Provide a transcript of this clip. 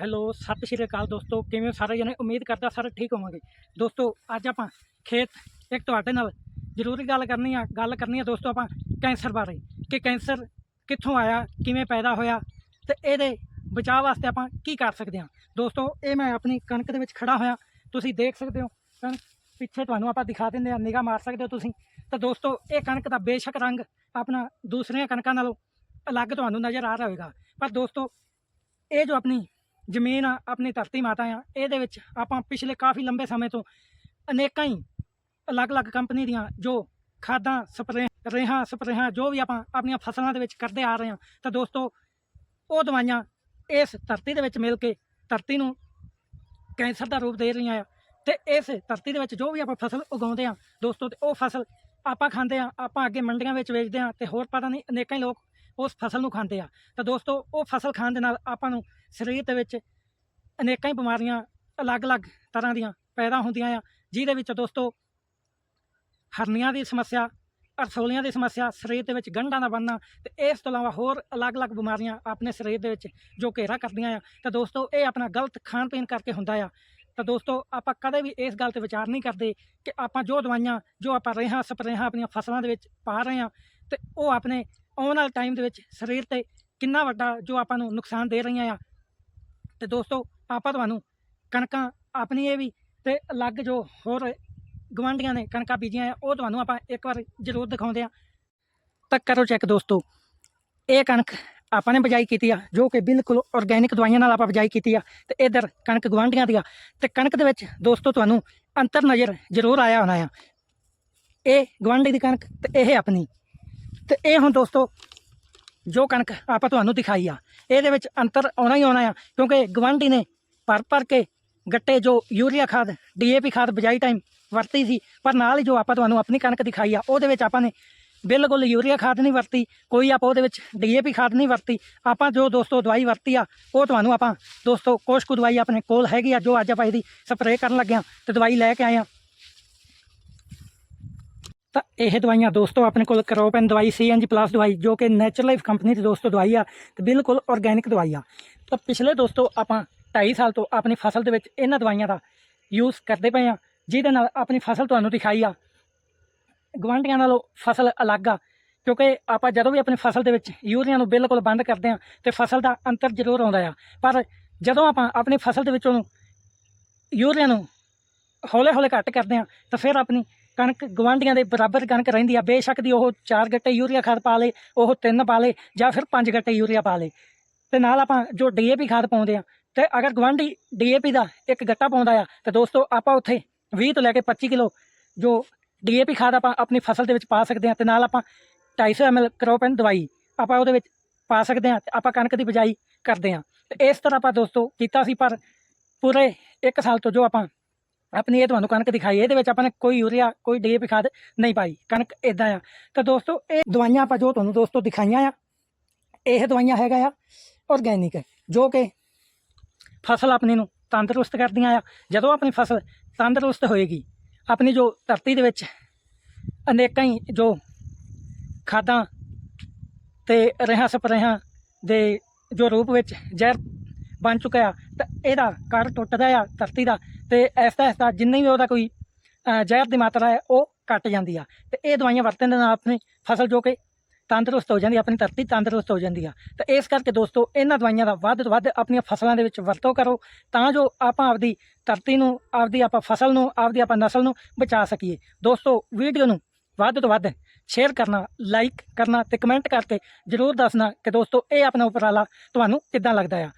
Hello, ਸਤਿ ਸ਼੍ਰੀ ਅਕਾਲ ਦੋਸਤੋ, ਕਿਵੇਂ ਹੋ? ਸਾਰੇ ਜਣੇ? ਉਮੀਦ ਕਰਦਾ ਸਾਰੇ ਠੀਕ ਹੋਵਾਂਗੇ। ਦੋਸਤੋ, ਅੱਜ ਆਪਾਂ ਖੇਤ ਇੱਕ ਤੁਹਾਡੇ ਨਾਲ ਜ਼ਰੂਰੀ ਗੱਲ ਕਰਨੀ ਆ, ਗੱਲ ਕਰਨੀ ਆ ਦੋਸਤੋ ਆਪਾਂ ਕੈਂਸਰ ਬਾਰੇ, ਕਿ ਕੈਂਸਰ ਕਿੱਥੋਂ ਆਇਆ, ਕਿਵੇਂ ਪੈਦਾ ਹੋਇਆ ਤੇ ਇਹਦੇ ਬਚਾਅ ਵਾਸਤੇ ਆਪਾਂ ਕੀ ਕਰ ਸਕਦੇ ਹਾਂ ਦੋਸਤੋ, ਇਹ ਮੈਂ ਆਪਣੀ ਕਣਕ ਦੇ ਵਿੱਚ ਖੜਾ ਹੋਇਆ, ਤੁਸੀਂ ਦੇਖ ਸਕਦੇ ਹੋ, ਕਣਕ ਪਿੱਛੇ ਤੁਹਾਨੂੰ ਆਪਾਂ ਦਿਖਾ ਦਿੰਦੇ ਆ, ਨਿਗਾਹ ਮਾਰ ਸਕਦੇ ਹੋ ਤੁਸੀਂ। ਤਾਂ ਦੋਸਤੋ, ਇਹ ਕਣਕ ਦਾ ਬੇਸ਼ੱਕ ਰੰਗ ਆਪਣਾ ਦੂਸਰੀਆਂ ਕਣਕਾਂ ਨਾਲੋਂ ਅਲੱਗ ਤੁਹਾਨੂੰ ਨਜ਼ਰ ਆ ਰਿਹਾ ਹੋਵੇਗਾ ਪਰ ਦੋਸਤੋ, ਇਹ ਜੋ ਆਪਣੀ ਜ਼ਮੀਨ ਆ, ਆਪਣੀ ਧਰਤੀ ਮਾਤਾ ਆ, ਇਹਦੇ ਵਿੱਚ ਆਪਾਂ ਪਿਛਲੇ ਕਾਫੀ ਲੰਬੇ ਸਮੇਂ ਤੋਂ ਅਨੇਕਾਂ ਹੀ ਅਲੱਗ-ਅਲੱਗ ਕੰਪਨੀ ਦੀਆਂ ਜੋ ਖਾਦਾਂ, ਸਪਰੇ, ਰੇਹਾਂ, ਸਪਰੇਹਾਂ, ਜੋ ਵੀ ਆਪਾਂ ਆਪਣੀਆਂ ਫਸਲਾਂ ਦੇ ਵਿੱਚ ਕਰਦੇ ਆ ਰਹੇ ਹਾਂ, ਤਾਂ ਦੋਸਤੋ, ਉਹ ਦਵਾਈਆਂ ਇਸ ਧਰਤੀ ਦੇ ਵਿੱਚ ਮਿਲ ਕੇ ਧਰਤੀ ਨੂੰ ਕੈਂਸਰ ਦਾ ਰੂਪ ਦੇ ਰਹੀਆਂ ਆ ਤੇ ਇਸ ਧਰਤੀ ਦੇ ਵਿੱਚ ਜੋ ਵੀ ਆਪਾਂ ਫਸਲ ਉਗਾਉਂਦੇ ਆ ਦੋਸਤੋ, ਤੇ ਉਹ ਫਸਲ ਆਪਾਂ ਖਾਂਦੇ ਆ ਆਪਾਂ ਅੱਗੇ ਮੰਡੀਆਂ ਵਿੱਚ ਵੇਚਦੇ ਆ ਤੇ ਹੋਰ ਪਤਾ ਨਹੀਂ, ਅਨੇਕਾਂ ਹੀ ਲੋਕ ਉਸ ਫਸਲ ਨੂੰ ਖਾਂਦੇ ਆ। ਤਾਂ ਦੋਸਤੋ, ਉਹ ਫਸਲ ਖਾਣ ਦੇ ਨਾਲ ਆਪਾਂ ਨੂੰ ਸਰੀਰ ਦੇ ਵਿੱਚ ਅਨੇਕਾਂ ਹੀ ਬਿਮਾਰੀਆਂ ਅਲੱਗ-ਅਲੱਗ ਤਰ੍ਹਾਂ ਦੀਆਂ ਪੈਦਾ ਹੁੰਦੀਆਂ ਆ, ਜਿਹਦੇ ਵਿੱਚ ਦੋਸਤੋ ਹਰਨੀਆਂ ਦੀ ਸਮੱਸਿਆ, ਅਰਸੋਲੀਆਂ ਦੀ ਸਮੱਸਿਆ, ਸਰੀਰ ਦੇ ਵਿੱਚ ਗੰਢਾਂ ਦਾ ਬਣਨਾ ਤੇ ਇਸ ਤੋਂ ਇਲਾਵਾ ਹੋਰ ਅਲੱਗ-ਅਲੱਗ ਬਿਮਾਰੀਆਂ ਆਪਣੇ ਸਰੀਰ ਦੇ ਵਿੱਚ ਜੋ ਘੇਰਾ ਕਰਦੀਆਂ ਆ। ਤਾਂ ਦੋਸਤੋ, ਇਹ ਆਪਣਾ ਗਲਤ ਖਾਣ ਪੀਣ ਕਰਕੇ ਹੁੰਦਾ ਆ। ਤਾਂ ਦੋਸਤੋ, ਆਪਾਂ ਕਦੇ ਵੀ ਇਸ ਗੱਲ ਤੇ ਵਿਚਾਰ ਨਹੀਂ ਕਰਦੇ ਕਿ ਆਪਾਂ ਜੋ ਦਵਾਈਆਂ, ਜੋ ਆਪਾਂ ਰੇਹਾਂ, ਸਪਰੇਹਾਂ ਆਪਣੀਆਂ ਫਸਲਾਂ ਦੇ ਵਿੱਚ ਪਾ ਰਹੇ ਹਾਂ ਤੇ ਉਹ ਆਪਣੇ ਆਉਣ ਵਾਲੇ ਟਾਈਮ ਦੇ ਵਿੱਚ ਸਰੀਰ ਤੇ ਕਿੰਨਾ ਵੱਡਾ ਜੋ ਆਪਾਂ ਨੂੰ ਨੁਕਸਾਨ ਦੇ ਰਹੀਆਂ ਆ। ਤੇ ਦੋਸਤੋ, ਆਪਾਂ ਤੁਹਾਨੂੰ ਕਣਕਾਂ ਆਪਣੀ ਇਹ ਵੀ ਤੇ ਅਲੱਗ ਜੋ ਹੋਰ ਗਵਾਂਢੀਆਂ ਨੇ ਕਣਕਾਂ ਬੀਜੀਆਂ ਆ, ਉਹ ਤੁਹਾਨੂੰ ਆਪਾਂ ਇੱਕ ਵਾਰ ਜ਼ਰੂਰ ਦਿਖਾਉਂਦੇ ਆ। ਤਾਂ ਕਰੋ ਚੈੱਕ ਦੋਸਤੋ, ਇਹ ਕਣਕ ਆਪਾਂ ਨੇ ਬਜਾਈ ਕੀਤੀ ਆ, ਜੋ ਕਿ ਬਿਲਕੁਲ ਆਰਗੈਨਿਕ ਦਵਾਈਆਂ ਨਾਲ ਆਪਾਂ ਬਜਾਈ ਕੀਤੀ ਆ ਤੇ ਇਧਰ ਕਣਕ ਗਵਾਂਢੀਆਂ ਦੀ ਆ। ਤੇ ਕਣਕ ਦੇ ਵਿੱਚ ਦੋਸਤੋ, ਤੁਹਾਨੂੰ ਅੰਤਰ ਨਜ਼ਰ ਜ਼ਰੂਰ ਆਇਆ ਹੋਣਾ ਆ। ਇਹ ਗਵਾਂਢੀ ਦੀ ਕਣਕ ਤੇ ਇਹ ਆਪਣੀ। ਤੇ ਇਹ ਹੁਣ ਦੋਸਤੋ, ਜੋ ਕਣਕ ਆਪਾਂ ਤੁਹਾਨੂੰ ਦਿਖਾਈ ਆ, ਇਹਦੇ ਵਿੱਚ ਅੰਤਰ ਆਉਣਾ ਹੀ ਆਉਣਾ ਆ, ਕਿਉਂਕਿ ਗਵਾਂਢੀ ਨੇ ਭਰ ਭਰ ਕੇ ਗੱਟੇ ਜੋ ਯੂਰੀਆ ਖਾਦ, ਡੀਏਪੀ ਖਾਦ ਬਜਾਈ ਟਾਈਮ ਵਰਤੀ ਸੀ, ਪਰ ਨਾਲ ਹੀ ਜੋ ਆਪਾਂ ਤੁਹਾਨੂੰ ਆਪਣੀ ਕਣਕ ਦਿਖਾਈ ਆ, ਉਹਦੇ ਵਿੱਚ ਆਪਾਂ ਨੇ ਬਿਲਕੁਲ ਯੂਰੀਆ ਖਾਦ ਨਹੀਂ ਵਰਤੀ, ਕੋਈ ਆਪਾਂ ਉਹਦੇ ਵਿੱਚ ਡੀਏਪੀ ਖਾਦ ਨਹੀਂ ਵਰਤੀ, ਆਪਾਂ ਜੋ ਦੋਸਤੋ ਦਵਾਈ ਵਰਤੀ ਆ, ਉਹ ਤੁਹਾਨੂੰ ਆਪਾਂ ਦੋਸਤੋ ਕੁਛ ਕੁ ਦਵਾਈ ਆਪਣੇ ਕੋਲ ਹੈਗੀ ਆ, ਜੋ ਅੱਜ ਆਪਾਂ ਇਹਦੀ ਸਪਰੇਅ ਕਰਨ ਲੱਗੇ ਆ, ਤੇ ਦਵਾਈ ਲੈ ਕੇ ਆਏ ਆ। ਤਾਂ ਇਹ ਦਵਾਈਆਂ ਦੋਸਤੋ ਆਪਣੇ ਕੋਲ ਕਰੋਪਨ ਦਵਾਈ ਸੀਐਨਜੀ ਪਲੱਸ ਦਵਾਈ, ਜੋ ਕਿ ਨੈਚੁਰਲ ਲਾਈਫ ਕੰਪਨੀ ਦੀ ਦੋਸਤੋ ਦਵਾਈ ਆ ਤੇ ਬਿਲਕੁਲ ਆਰਗੈਨਿਕ ਦਵਾਈ ਆ। ਤਾਂ ਪਿਛਲੇ ਦੋਸਤੋ ਆਪਾਂ 2.5 ਸਾਲ ਤੋਂ ਆਪਣੀ ਫਸਲ ਦੇ ਵਿੱਚ ਇਹਨਾਂ ਦਵਾਈਆਂ ਦਾ ਯੂਜ਼ ਕਰਦੇ ਪਏ ਆ, ਜਿਹਦੇ ਨਾਲ ਆਪਣੀ ਫਸਲ ਤੁਹਾਨੂੰ ਦਿਖਾਈ ਆ। ਗਵਾਂਢੀਆਂ ਨਾਲੋਂ ਫਸਲ ਅਲੱਗ ਆ, ਕਿਉਂਕਿ ਆਪਾਂ ਜਦੋਂ ਵੀ ਆਪਣੀ ਫਸਲ ਦੇ ਵਿੱਚ ਯੂਰੀਆ ਨੂੰ ਬਿਲਕੁਲ ਬੰਦ ਕਰਦੇ ਆ ਤੇ ਫਸਲ ਦਾ ਅੰਤਰ ਜ਼ਰੂਰ ਆਉਂਦਾ ਆ। ਪਰ ਜਦੋਂ ਆਪਾਂ ਆਪਣੀ ਫਸਲ ਦੇ ਵਿੱਚ ਉਹਨੂੰ ਯੂਰੀਆ ਨੂੰ ਹੌਲੇ ਹੌਲੇ ਘੱਟ ਕਰਦੇ ਆ, ਤਾਂ ਫਿਰ ਆਪਣੀ ਕਣਕ ਗਵਾਂਢੀਆਂ ਦੇ ਬਰਾਬਰ ਕਣਕ ਰਹਿੰਦੀ ਆ, ਬੇਸ਼ੱਕ ਦੀ ਉਹ ਚਾਰ ਗੱਟੇ ਯੂਰੀਆ ਖਾਦ ਪਾ ਲੇ, ਉਹ ਤਿੰਨ ਪਾ ਲੇ, ਜਾਂ ਫਿਰ ਪੰਜ ਗੱਟੇ ਯੂਰੀਆ ਪਾ ਲੇ। ਤੇ ਨਾਲ ਆਪਾਂ ਜੋ ਡੀਏਪੀ ਖਾਦ ਪਾਉਂਦੇ ਆ, ਤੇ ਅਗਰ ਗਵਾਂਢੀ ਡੀਏਪੀ ਦਾ ਇੱਕ ਗੱਟਾ ਪਾਉਂਦਾ ਆ, ਤੇ ਦੋਸਤੋ ਆਪਾਂ ਉੱਥੇ 20 ਤੋਂ ਲੈ ਕੇ 25 ਕਿਲੋ ਜੋ ਡੀਏਪੀ ਖਾਦ ਆਪਾਂ ਆਪਣੀ ਫਸਲ ਦੇ ਵਿੱਚ ਪਾ ਸਕਦੇ ਆ, ਤੇ ਨਾਲ ਆਪਾਂ 250 ml ਕਰੋਪਨ ਦਵਾਈ ਆਪਾਂ ਉਹਦੇ ਵਿੱਚ ਪਾ ਸਕਦੇ ਆ, ਤੇ ਆਪਾਂ ਕਣਕ ਦੀ ਬਿਜਾਈ ਕਰਦੇ ਆ। ਤੇ ਇਸ ਤਰ੍ਹਾਂ ਆਪਾਂ ਦੋਸਤੋ ਕੀਤਾ ਸੀ, ਪਰ ਪੂਰੇ 1 ਸਾਲ ਤੋਂ ਜੋ ਆਪਾਂ ਆਪਣੀ ਇਹ ਤੁਹਾਨੂੰ ਕਣਕ ਦਿਖਾਈ, ਇਹਦੇ ਵਿੱਚ ਆਪਾਂ ਨੇ ਕੋਈ ਯੂਰੀਆ, ਕੋਈ ਡੀਏਪੀ ਖਾਦ ਨਹੀਂ ਪਾਈ, ਕਣਕ ਇਦਾਂ ਆ। ਤਾਂ ਦੋਸਤੋ, ਇਹ ਦਵਾਈਆਂ ਆਪਾਂ ਜੋ ਤੁਹਾਨੂੰ ਦੋਸਤੋ ਦਿਖਾਈਆਂ ਆ, ਇਹ ਦਵਾਈਆਂ ਹੈਗਾ ਆ ਆਰਗੈਨਿਕ ਜੋ ਕਿ ਫਸਲ ਆਪਣੀ ਨੂੰ ਤੰਦਰੁਸਤ ਕਰਦੀਆਂ ਆ। ਜਦੋਂ ਆਪਣੀ ਫਸਲ ਤੰਦਰੁਸਤ ਹੋਏਗੀ, ਆਪਣੀ ਜੋ ਧਰਤੀ ਦੇ ਵਿੱਚ ਅਨੇਕਾਂ ਹੀ ਜੋ ਖਾਦਾਂ ਤੇ ਰੇਹਾਂ ਸਪਰੇਹਾਂ ਦੇ ਜੋ ਰੂਪ ਵਿੱਚ ਜ਼ਹਿਰ ਬਣ ਚੁੱਕਾ ਆ ਇਹਦਾ ਕਰ ਟੁੱਟਦਾ ਆ, ਧਰਤੀ ਦਾ, ਤੇ ਐਸਾ ਐਸਾ ਜਿੰਨੀ ਵੀ ਉਹਦਾ ਕੋਈ ਜ਼ਹਿਰ ਦੀ ਮਾਤਰਾ ਹੈ, ਉਹ ਘਟ ਜਾਂਦੀ ਆ। ਤੇ ਇਹ ਦਵਾਈਆਂ ਵਰਤਣ ਦੇ ਨਾਲ ਆਪਣੀ ਫਸਲ ਜੋ ਕਿ ਤੰਦਰੁਸਤ ਹੋ ਜਾਂਦੀ ਆਪਣੀ ਧਰਤੀ ਤੰਦਰੁਸਤ ਹੋ ਜਾਂਦੀ ਆ। ਤਾਂ ਇਸ ਕਰਕੇ ਦੋਸਤੋ, ਇਹਨਾਂ ਦਵਾਈਆਂ ਦਾ ਵੱਧ ਤੋਂ ਵੱਧ ਆਪਣੀਆਂ ਫਸਲਾਂ ਦੇ ਵਿੱਚ ਵਰਤੋਂ ਕਰੋ, ਤਾਂ ਜੋ ਆਪਾਂ ਆਪਦੀ ਧਰਤੀ ਨੂੰ, ਆਪਦੀ ਆਪਾਂ ਫਸਲ ਨੂੰ, ਆਪਦੀ ਆਪਾਂ ਨਸਲ ਨੂੰ ਬਚਾ ਸਕੀਏ। ਦੋਸਤੋ, ਵੀਡੀਓ ਨੂੰ ਵੱਧ ਤੋਂ ਵੱਧ ਸ਼ੇਅਰ ਕਰਨਾ, ਲਾਈਕ ਕਰਨਾ ਤੇ ਕਮੈਂਟ ਕਰਕੇ ਜਰੂਰ ਦੱਸਣਾ ਕਿ ਦੋਸਤੋ, ਇਹ ਆਪਣਾ ਉਪਰਾਲਾ ਤੁਹਾਨੂੰ ਕਿੱਦਾਂ ਲੱਗਦਾ ਆ।